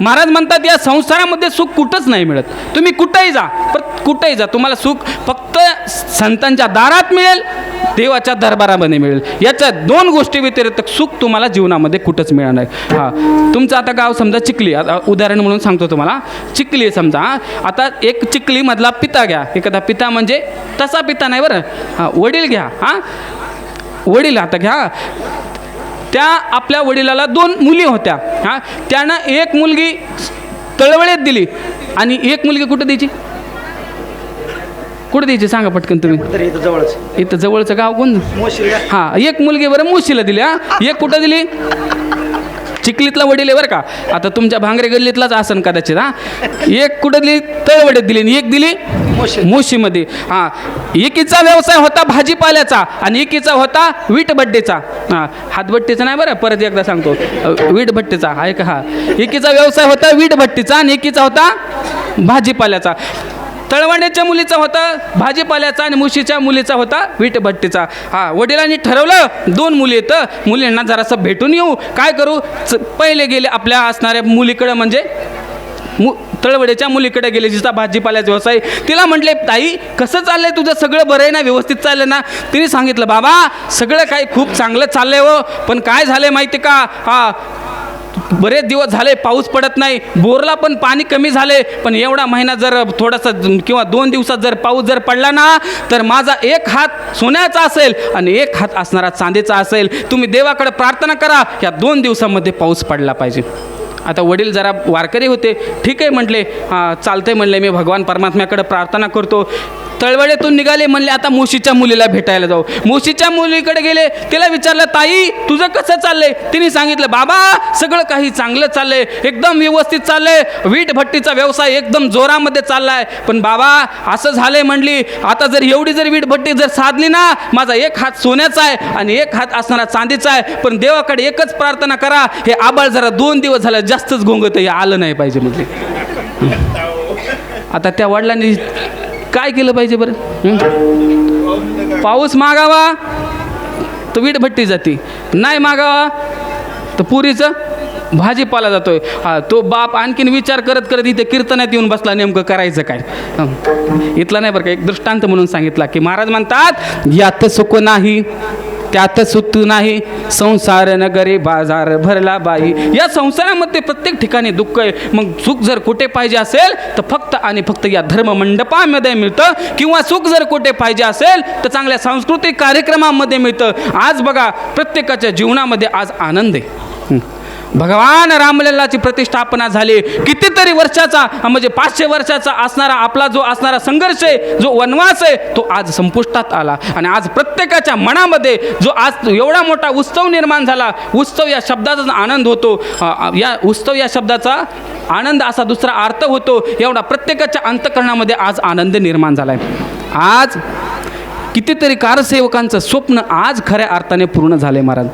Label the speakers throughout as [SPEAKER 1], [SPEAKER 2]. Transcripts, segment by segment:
[SPEAKER 1] महाराज म्हणतात या संसारामध्ये सुख कुठंच नाही मिळत. तुम्ही कुठंही जा पण कुठंही जा तुम्हाला सुख फक्त संतांच्या दारात मिळेल देवाच्या दरबारामध्ये मिळेल. याच्या दोन गोष्टी व्यतिरिक्त सुख तुम्हाला जीवनामध्ये कुठंच मिळणार नाही. हां. तुमचं आता गाव समजा चिखली आता उदाहरण म्हणून सांगतो तुम्हाला. चिखली आहे समजा हां. आता एक चिखलीमधला पिता घ्या. एखादा पिता म्हणजे तसा पिता नाही बरं. हां वडील घ्या. हां. वडील आता घ्या. त्या आपल्या वडिलाला दोन मुली होत्या. हां त्यानं एक मुलगी तळवळ्यात दिली. आणि एक मुलगी कुठं द्यायची? कुठं द्यायची? सांगा पटकन तुम्ही.
[SPEAKER 2] जवळच.
[SPEAKER 1] इथं जवळचं गाव कोण हां एक मुलगी बरं मुशीला दिली हां. एक कुठं दिली? चिखलीतला वडील आहे बरं का? आता तुमच्या भांगरे गल्लीतलाच आसन कदाचित हां? एक कुठं दिली? तळवड्यात दिली आणि एक दिली
[SPEAKER 2] मोशी.
[SPEAKER 1] मोशीमध्ये. हां. एकीचा व्यवसाय होता भाजीपाल्याचा आणि एकीचा होता वीटभट्टीचा हां. हातभट्टीचा नाही बरं? परत एकदा सांगतो. वीटभट्टीचा हा एक हा. एकीचा व्यवसाय होता वीटभट्टीचा आणि एकीचा होता भाजीपाल्याचा. तळवण्याच्या मुलीचा होता भाजीपाल्याचा आणि मुशीच्या मुलीचा होता वीटभट्टीचा हा वडिलांनी ठरवलं दोन मुली येतं मुलींना जरासं भेटून येऊ. काय करू? च- पहिले गेले आपल्या असणाऱ्या मुलीकडं म्हणजे मु तळवड्याच्या मुलीकडे गेले जिचा भाजीपाल्याचा व्यवसाय. तिला म्हटले ताई कसं चाललंय तुझं? सगळं बरं आहे ना? व्यवस्थित चाललं ना? तिने सांगितलं बाबा सगळं काही खूप चांगलं चाललंय हो पण काय झालंय माहिती का? हा बरेच दिवस झाले पाऊस पडत नाही. बोरला पण पाणी कमी झाले. पण एवढा महिना जर थोडासा किंवा दोन दिवसात जर पाऊस जर पडला ना तर माझा एक हात सोन्याचा असेल आणि एक हात असणारा चांदीचा असेल. तुम्ही देवाकडे प्रार्थना करा या दोन दिवसामध्ये पाऊस पडला पाहिजे. आता वडील जरा वारकरी होते. ठीक आहे म्हटले. हां चालतंय म्हणले मी भगवान परमात्म्याकडे प्रार्थना करतो. तळवड्यातून निघाले म्हणले आता मुशीच्या मुलीला भेटायला जाऊ. मुशीच्या मुलीकडे गेले तिला विचारलं ताई तुझं कसं चाललंय? तिने सांगितलं बाबा सगळं काही चांगलं चाललंय एकदम व्यवस्थित चाललंय वीट भट्टीचा व्यवसाय एकदम जोरामध्ये चाललाय. पण बाबा असं झालंय म्हणली आता जर एवढी जर वीट भट्टी जर साधली ना माझा एक हात सोन्याचा आहे आणि एक हात असणारा चांदीचा आहे पण देवाकडे एकच प्रार्थना करा हे आबाळ जरा दोन दिवस झालं जास्तच घोंगत हे आलं नाही पाहिजे म्हणजे आता त्या वडिलांनी काय केलं पाहिजे बरं? पाऊस मागावा तर वीटभट्टी जाते. नाही मागावा तर पुरीचं भाजीपाला जातोय. हा तो बाप आणखीन विचार करत करत इथे कीर्तनात येऊन बसला नेमकं करायचं काय? इथला नाही बरं का एक दृष्टांत म्हणून सांगितला की महाराज म्हणतात यात सुख नाही. त्यात सुत नाही. संसार नगरे बाजार भरला बाई. या संसारामध्ये प्रत्येक ठिकाणी दुःख आहे. मग सुख जर कुठे पाहिजे असेल तर फक्त आणि फक्त या धर्म मंडपामध्ये मिळतं. किंवा सुख जर कुठे पाहिजे असेल तर चांगल्या सांस्कृतिक कार्यक्रमामध्ये मिळतं. आज बघा प्रत्येकाच्या जीवनामध्ये आज आनंद आहे. भगवान रामलल्लाची प्रतिष्ठापना झाली. कितीतरी वर्षाचा म्हणजे पाचशे वर्षाचा असणारा आपला जो असणारा संघर्ष आहे जो वनवास आहे तो आज संपुष्टात आला. आणि आज प्रत्येकाच्या मनामध्ये जो आज एवढा मोठा उत्सव निर्माण झाला उत्सव या शब्दाचा आनंद होतो. या उत्सव या शब्दाचा आनंद असा दुसरा अर्थ होतो एवढा प्रत्येकाच्या अंतकरणामध्ये आज आनंद निर्माण झाला आहे आज कितीतरी कारसेवकांचं स्वप्न आज खऱ्या अर्थाने पूर्ण झाले महाराज.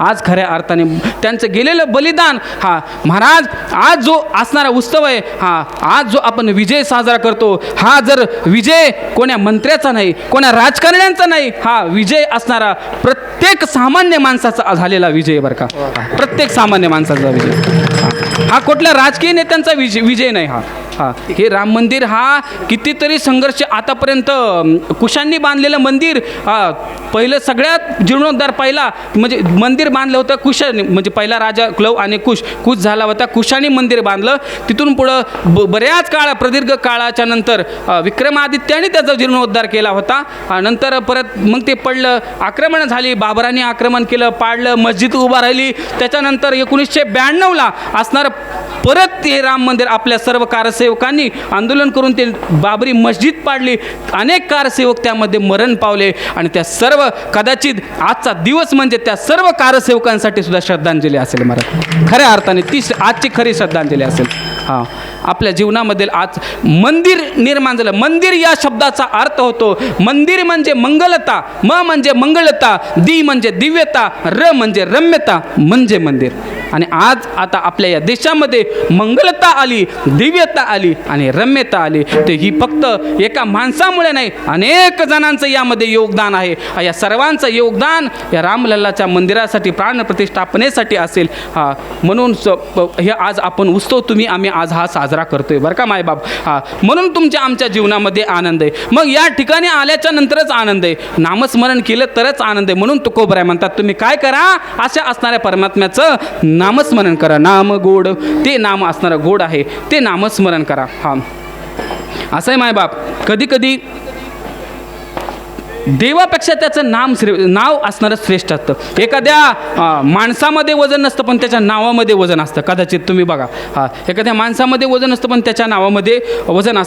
[SPEAKER 1] आज खऱ्या अर्थाने त्यांचं गेलेलं बलिदान हा महाराज आज जो असणारा उत्सव आहे हा आज जो आपण विजय साजरा करतो हा जर विजय कोण्या मंत्र्याचा नाही कोण्या राजकारण्यांचा नाही हा विजय असणारा प्रत्येक सामान्य माणसाचा झालेला विजय बरं का. प्रत्येक सामान्य माणसाचा विजय. हा. कुठल्या राजकीय नेत्यांचा विजय विजय नाही हा. हा. हे राम मंदिर हा कितीतरी संघर्ष आतापर्यंत कुशांनी बांधलेलं मंदिर हा पहिलं सगळ्यात जीर्णोद्धार पहिला म्हणजे मंदिर बांधलं होतं कुशाने म्हणजे पहिला राजा क्लव आणि कुश कुश झाला होता कुशाने मंदिर बांधलं. तिथून पुढं ब बऱ्याच काळ प्रदीर्घ काळाच्या नंतर विक्रमादित्याने त्याचा जीर्णोद्धार केला होता. नंतर परत मग ते पडलं आक्रमण झाली बाबराने आक्रमण केलं पाडलं मस्जिद उभा राहिली. त्याच्यानंतर एकोणीसशे ब्याण्णवला असणारं परत ते राम मंदिर आपल्या सर्व कारसेवकांनी आंदोलन करून ते बाबरी मस्जिद पाडली. अनेक कारसेवक त्यामध्ये मरण पावले आणि त्या सर्व कदाचित आजचा दिवस म्हणजे त्या सर्व कारसेवकांसाठी सुद्धा श्रद्धांजली असेल मला खऱ्या अर्थाने ती आजची खरी श्रद्धांजली असेल. हां. आपल्या जीवनामध्ये आज मंदिर निर्माण झालं. मंदिर या शब्दाचा अर्थ होतो मंदिर म्हणजे मंगलता म म्हणजे मंगलता दी म्हणजे दिव्यता र म्हणजे रम्यता म्हणजे मंदिर. आणि आज आता आपल्या या देशामध्ये मंगलता आली दिव्यता आली आणि रम्यता आली. ते ही फक्त एका माणसामुळे नाही अनेक जणांचं यामध्ये योगदान आहे. या सर्वांचं योगदान या रामलल्लाच्या मंदिरासाठी प्राणप्रतिष्ठापनेसाठी असेल. हा म्हणून स- हे आज आपण उत्सव तुम्ही आम्ही आज हा साजरा करतोय. बरं का मायबाप? हा म्हणून तुमच्या आमच्या जीवनामध्ये आनंद आहे. मग या ठिकाणी आल्याच्या नंतरच आनंद आहे. नामस्मरण केलं तरच आनंद आहे. म्हणून तुकोबराय म्हणतात तुम्ही काय करा? अशा असणाऱ्या परमात्म्याचं नामस्मरण करा. नाम गोड. ते नाम असणारं गोड आहे. ते नामस्मरण करा. हा. असं आहे मायबाप कधी कधी देवापेक्षा त्याचं नाम श्रे नाव असणारं श्रेष्ठ असतं. एखाद्या माणसामध्ये वजन नसतं पण त्याच्या नावामध्ये वजन असतं. कदाचित तुम्ही बघा. हा. एखाद्या माणसामध्ये वजन असतं पण त्याच्या नावामध्ये वजन असतं.